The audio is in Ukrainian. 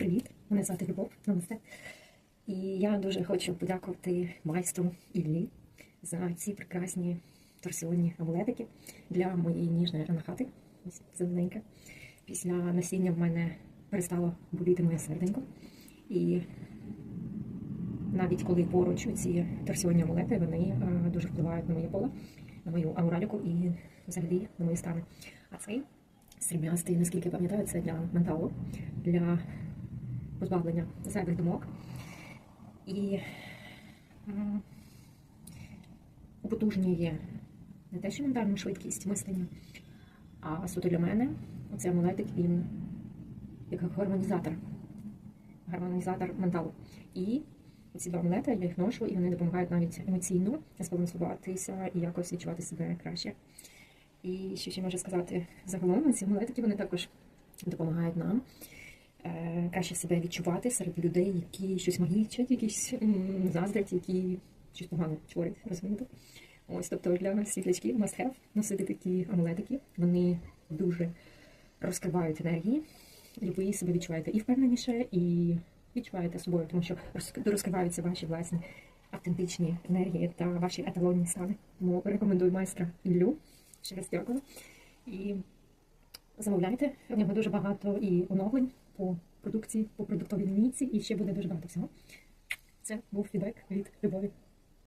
Привіт! Мене звати Любов. Намасте. І я дуже хочу подякувати майстру Іллі за ці прекрасні торсіонні амулетики для моєї ніжної анахати. Ось зелененька. Після насіння в мене перестало боліти моє серденько. І навіть коли поруч ці торсіонні амулети, вони е, дуже впливають на моє поле, на мою аураліку і взагалі на мої стани. А цей сріблястий, наскільки я пам'ятаю, це для менталу, для позбавлення зайвих думок. І употужнює не те, що ментальну швидкість мислення, а суто для мене оцей амулетик він як гармонізатор. Гармонізатор менталу. І ці два амулети я їх ношу, і вони допомагають навіть емоційно збалансуватися і якось відчувати себе краще. І що ще можу сказати загалом, ці амулетики вони також допомагають нам краще себе відчувати серед людей, які щось магічать, якісь заздрять, які щось погано творять, розумієте? Ось, тобто для світлячків must have носити такі амулетики. Вони дуже розкривають енергії, і ви себе відчуваєте і впевненіше, і відчуваєте собою, тому що розкриваються ваші власні автентичні енергії та ваші еталонні стани. Тому рекомендую майстра Іллю. Ще раз дякую. І замовляйте. В нього дуже багато і оновлень по продукції, по продуктовій лінійці, і ще буде дуже багато всього. Це був фідбек від Любові.